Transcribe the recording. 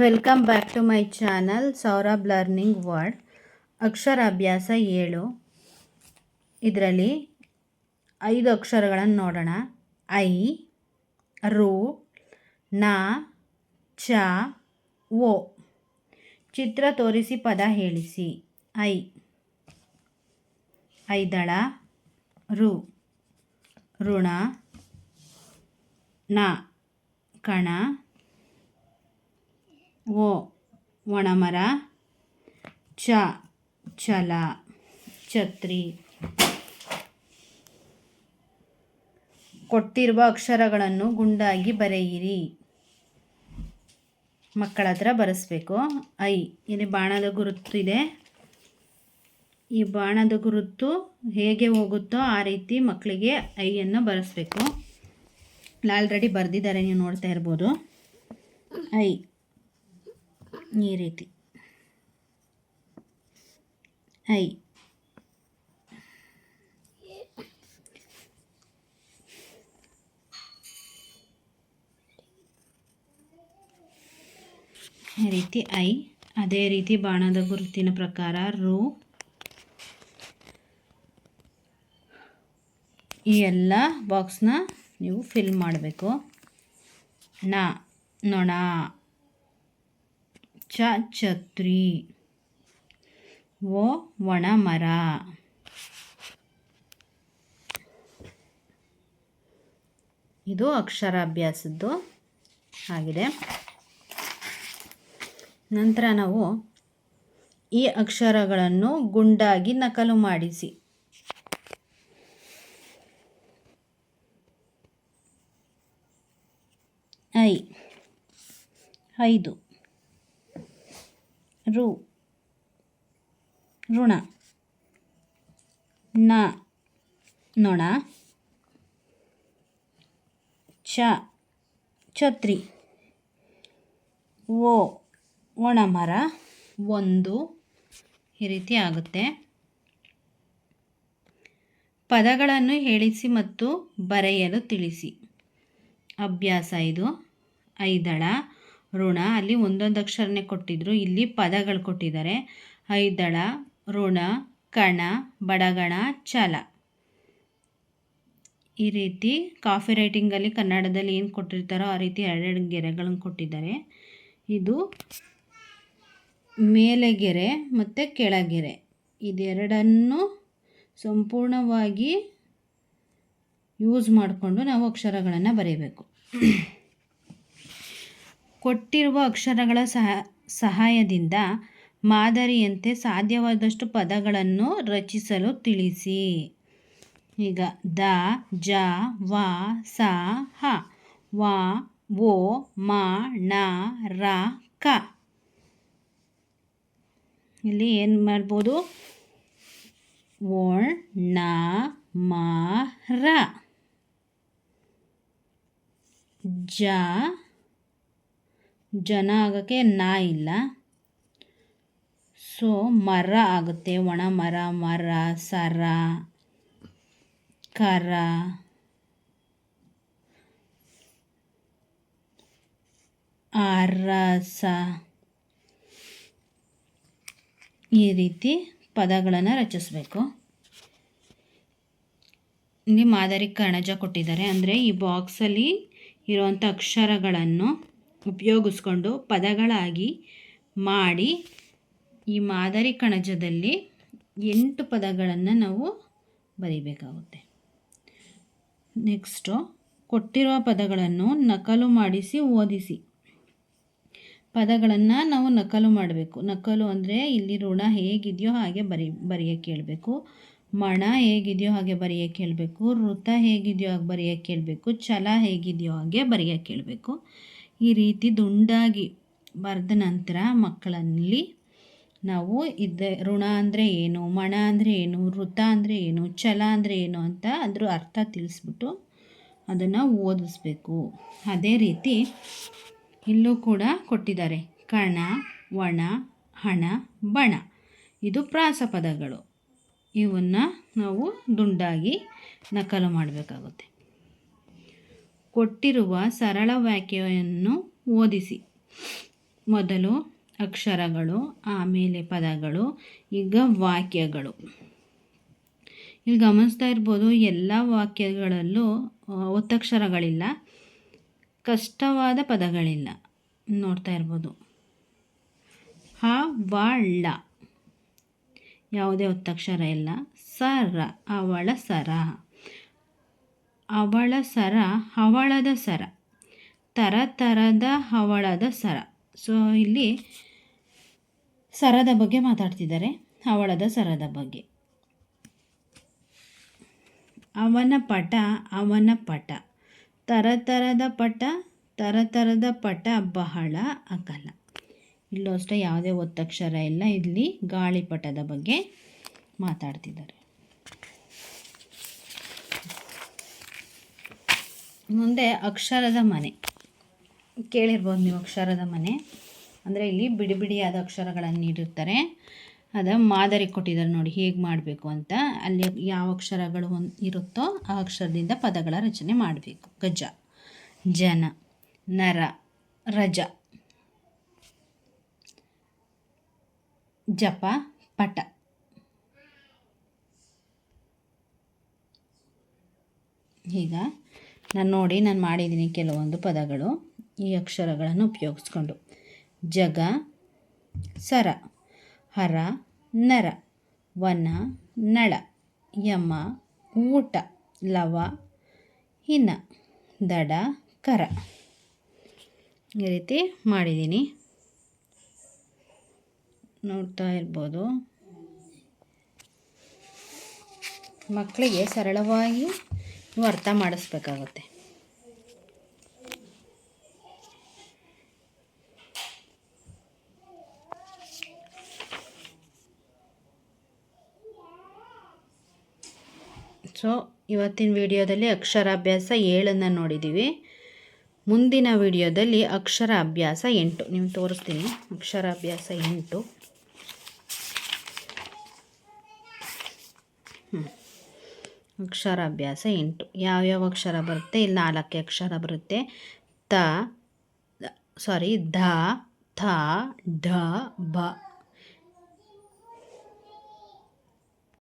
Welcome back to my channel Saurabh learning word ಅಕ್ಷರಾಭ್ಯಾಸ ಏಳು. ಇದರಲ್ಲಿ ಐದು ಅಕ್ಷರಗಳನ್ನು ನೋಡೋಣ. ಐ, ರು, ನ, ಚ ಓ ಚಿತ್ರ ತೋರಿಸಿ, ಪದ ಹೇಳಿಸಿ. ಐ. ಐದಳ, ರು. ಋಣ, ನ, ಕಣ. ಓ, ಒಣಮರ, ಚ, ಛಲ, ಛತ್ರಿ. ಕೊಟ್ಟಿರುವ ಅಕ್ಷರಗಳನ್ನು ಗುಂಡಾಗಿ ಬರೆಯಿರಿ. ಮಕ್ಕಳ ಹತ್ರ ಬರೆಸ್ಬೇಕು. ಐ, ಇಲ್ಲಿ ಬಾಣದ ಗುರುತು ಇದೆ. ಈ ಬಾಣದ ಗುರುತು ಹೇಗೆ ಹೋಗುತ್ತೋ ಆ ರೀತಿ ಮಕ್ಕಳಿಗೆ ಐಯನ್ನು ಬರೆಸ್ಬೇಕು. ಆಲ್ರೆಡಿ ಬರೆದಿದ್ದಾರೆ, ನೀವು ನೋಡ್ತಾ ಇರ್ಬೋದು. ಐ ಈ ರೀತಿ. ಐ. ಈ ರೀತಿ ಐ. ಅದೇ ರೀತಿ ಬಾಣದ ಗುರುತಿನ ಪ್ರಕಾರ ರು. ಈ ಎಲ್ಲ ಬಾಕ್ಸ್ನ ನೀವು ಫಿಲ್ ಮಾಡಬೇಕು. ನ ನೊಣ ಚ ಛತ್ರಿ ಓ ಒಣ ಮರ ಇದು ಅಕ್ಷರಾಭ್ಯಾಸದ್ದು ಆಗಿದೆ. ನಂತರ ನಾವು ಈ ಅಕ್ಷರಗಳನ್ನು ಗುಂಡಾಗಿ ನಕಲು ಮಾಡಿಸಿ. ಐ. ಐದು. ರು ಋಣ. ನ. ನೊಣ ಚ. ಛತ್ರಿ. ಓ ಒಣಮರ. ಒಂದು. ಈ ರೀತಿ ಆಗುತ್ತೆ. ಪದಗಳನ್ನು ಹೇಳಿಸಿ ಮತ್ತು ಬರೆಯಲು ತಿಳಿಸಿ. ಅಭ್ಯಾಸ ಇದು. ಐದಳ. ಋಣ. ಅಲ್ಲಿ ಒಂದೊಂದು ಅಕ್ಷರನೇ ಕೊಟ್ಟಿದ್ರು. ಇಲ್ಲಿ ಪದಗಳು ಕೊಟ್ಟಿದ್ದಾರೆ. ಐದಳ, ಋಣ, ಕಣ, ಬಡಗಣ ಛಲ ಈ ರೀತಿ ಕಾಫಿ ರೈಟಿಂಗಲ್ಲಿ ಕನ್ನಡದಲ್ಲಿ ಏನು ಕೊಟ್ಟಿರ್ತಾರೋ ಆ ರೀತಿ ಎರಡೆರಡು ಗೆರೆಗಳನ್ನು ಕೊಟ್ಟಿದ್ದಾರೆ. ಇದು ಮೇಲೆಗೆರೆ ಮತ್ತು ಕೆಳಗೆರೆ ಇದೆರಡನ್ನು ಸಂಪೂರ್ಣವಾಗಿ ಯೂಸ್ ಮಾಡಿಕೊಂಡು ನಾವು ಅಕ್ಷರಗಳನ್ನು ಬರೀಬೇಕು. ಕೊಟ್ಟಿರುವ ಅಕ್ಷರಗಳ ಸಹ, ಸಹಾಯದಿಂದ ಮಾದರಿಯಂತೆ ಸಾಧ್ಯವಾದಷ್ಟು ಪದಗಳನ್ನು ರಚಿಸಲು ತಿಳಿಸಿ. ಈಗ ದ, ಜ, ವ, ಸ, ಹ, ವ ಓ ಮ ಣ ರ, ಕ. ಇಲ್ಲಿ ಏನು ಮಾಡ್ಬೋದು? ಓಣ್ನ, ಮ, ರ. ಜ ಜನ ಆಗೋಕ್ಕೆ ನಾ ಇಲ್ಲ. ಸೊ ಮರ ಆಗುತ್ತೆ. ಒಣ ಮರ ಮರ, ಸರ, ಕರ. ಅರಸ. ಈ ರೀತಿ ಪದಗಳನ್ನು ರಚಿಸಬೇಕು. ಇಲ್ಲಿ ಮಾದರಿ ಕಣಜ ಕೊಟ್ಟಿದ್ದಾರೆ. ಅಂದರೆ ಈ ಬಾಕ್ಸಲ್ಲಿ ಇರುವಂಥ ಅಕ್ಷರಗಳನ್ನು ಉಪಯೋಗಿಸ್ಕೊಂಡು ಪದಗಳಾಗಿ ಮಾಡಿ ಈ ಮಾದರಿ ಕಣಜದಲ್ಲಿ ಎಂಟು ಪದಗಳನ್ನು ನಾವು ಬರಿಬೇಕಾಗುತ್ತೆ. ನೆಕ್ಸ್ಟು ಕೊಟ್ಟಿರುವ ಪದಗಳನ್ನು ನಕಲು ಮಾಡಿಸಿ ಓದಿಸಿ. ಪದಗಳನ್ನು ನಾವು ನಕಲು ಮಾಡಬೇಕು. ನಕಲು ಅಂದರೆ ಇಲ್ಲಿ ಋಣ ಹೇಗಿದೆಯೋ ಹಾಗೆ ಬರಿ ಬರೆಯೋಕ್ಕೆ ಹೇಳಬೇಕು ಮಣ ಹೇಗಿದೆಯೋ ಹಾಗೆ ಬರೆಯೋಕ್ಕೆ ಹೇಳಬೇಕು ವೃತ ಹೇಗಿದೆಯೋ ಹಾಗೆ ಬರೆಯೋಕ್ಕೆ ಹೇಳಬೇಕು ಛಲ ಹೇಗಿದೆಯೋ ಹಾಗೆ ಬರೆಯೋಕ್ಕೆ ಹೇಳಬೇಕು ಈ ರೀತಿ ದುಂಡಾಗಿ ಬರೆದ ನಂತರ ಮಕ್ಕಳಲ್ಲಿ ನಾವು ಇದ್ದ ಋಣ ಅಂದರೆ ಏನು, ಮಣ ಅಂದರೆ ಏನು, ವೃತ ಅಂದರೆ ಏನು, ಛಲ ಅಂದರೆ ಏನು ಅಂತ ಅದ್ರ ಅರ್ಥ ತಿಳಿಸ್ಬಿಟ್ಟು ಅದನ್ನು ಓದಿಸ್ಬೇಕು. ಅದೇ ರೀತಿ ಇಲ್ಲೂ ಕೂಡ ಕೊಟ್ಟಿದ್ದಾರೆ. ಕಣ ಒಣ ಹಣ, ಬಣ. ಇದು ಪ್ರಾಸ ಪದಗಳು. ಇವನ್ನು ನಾವು ದುಂಡಾಗಿ ನಕಲು ಮಾಡಬೇಕಾಗುತ್ತೆ. ಕೊಟ್ಟಿರುವ ಸರಳ ವಾಕ್ಯವನ್ನು ಓದಿಸಿ. ಮೊದಲು ಅಕ್ಷರಗಳು, ಆಮೇಲೆ ಪದಗಳು, ಈಗ ವಾಕ್ಯಗಳು. ಇಲ್ಲಿ ಗಮನಿಸ್ತಾ ಇರ್ಬೋದು, ಎಲ್ಲ ವಾಕ್ಯಗಳಲ್ಲೂ ಒತ್ತಕ್ಷರಗಳಿಲ್ಲ, ಕಷ್ಟವಾದ ಪದಗಳಿಲ್ಲ. ನೋಡ್ತಾ ಇರ್ಬೋದು. ಹ ವಾಳ ಯಾವುದೇ ಒತ್ತಕ್ಷರ ಇಲ್ಲ. ಸರ, ಅವಳ ಸರ ಅವಳ ಸರ, ಹವಳದ ಸರ. ತರ ತರದ ಹವಳದ ಸರ. ಸೊ ಇಲ್ಲಿ ಸರದ ಬಗ್ಗೆ ಮಾತಾಡ್ತಿದ್ದಾರೆ, ಹವಳದ ಸರದ ಬಗ್ಗೆ. ಅವನ ಪಟ ಅವನ ಪಟ. ತರತರದ ಪಟ ತರತರದ ಪಟ ಬಹಳ ಅಕಲ. ಇಲ್ಲೂ ಅಷ್ಟೇ ಯಾವುದೇ ಒತ್ತಕ್ಷರ ಇಲ್ಲ. ಇಲ್ಲಿ ಗಾಳಿಪಟದ ಬಗ್ಗೆ ಮಾತಾಡ್ತಿದ್ದಾರೆ. ಮುಂದೆ ಅಕ್ಷರದ ಮನೆ. ಕೇಳಿರ್ಬೋದು ನೀವು ಅಕ್ಷರದ ಮನೆ. ಅಂದರೆ ಇಲ್ಲಿ ಬಿಡಿ ಬಿಡಿಯಾದ ಅಕ್ಷರಗಳನ್ನು ನೀಡಿರ್ತಾರೆ. ಅದ ಮಾದರಿ ಕೊಟ್ಟಿದ್ದಾರೆ ನೋಡಿ, ಹೇಗೆ ಮಾಡಬೇಕು ಅಂತ. ಅಲ್ಲಿ ಯಾವ ಅಕ್ಷರಗಳು ಇರುತ್ತೋ ಆ ಅಕ್ಷರದಿಂದ ಪದಗಳ ರಚನೆ ಮಾಡಬೇಕು. ಗಜ, ಜನ, ನರ, ರಜ. ಜಪ, ಪಟ. ಈಗ ನಾನು ನೋಡಿ, ನಾನು ಮಾಡಿದ್ದೀನಿ ಕೆಲವೊಂದು ಪದಗಳು. ಈ ಅಕ್ಷರಗಳನ್ನು ಉಪಯೋಗಿಸ್ಕೊಂಡು. ಜಗ, ಸರ, ಹರ, ನರ, ವನ, ನಳ, ಯಮ, ಊಟ, ಲವ, ಹಿನ, ದಡ, ಕರ. ಈ ರೀತಿ ಮಾಡಿದ್ದೀನಿ ನೋಡ್ತಾ ಇರ್ಬೋದು. ಮಕ್ಕಳಿಗೆ ಸರಳವಾಗಿ ನೀವು ಅರ್ಥ ಮಾಡಿಸ್ಬೇಕಾಗುತ್ತೆ. ಸೊ ಇವತ್ತಿನ ವಿಡಿಯೋದಲ್ಲಿ ಅಕ್ಷರಾಭ್ಯಾಸ ಏಳನ್ನು ನೋಡಿದ್ದೀವಿ ಮುಂದಿನ ವಿಡಿಯೋದಲ್ಲಿ ಅಕ್ಷರ ಅಭ್ಯಾಸ ಎಂಟು. ನೀವು ತೋರಿಸ್ತೀನಿ. ಅಕ್ಷರಾಭ್ಯಾಸ ಎಂಟು. ಹ್ಮ್. ಅಕ್ಷರಾಭ್ಯಾಸ ಎಂಟು. ಯಾವ್ಯಾವ ಅಕ್ಷರ ಬರುತ್ತೆ? ಇಲ್ಲಿ ನಾಲ್ಕು ಅಕ್ಷರ ಬರುತ್ತೆ. ತ ಸಾರಿ ಧ, ಥ, ಢ, ಬ.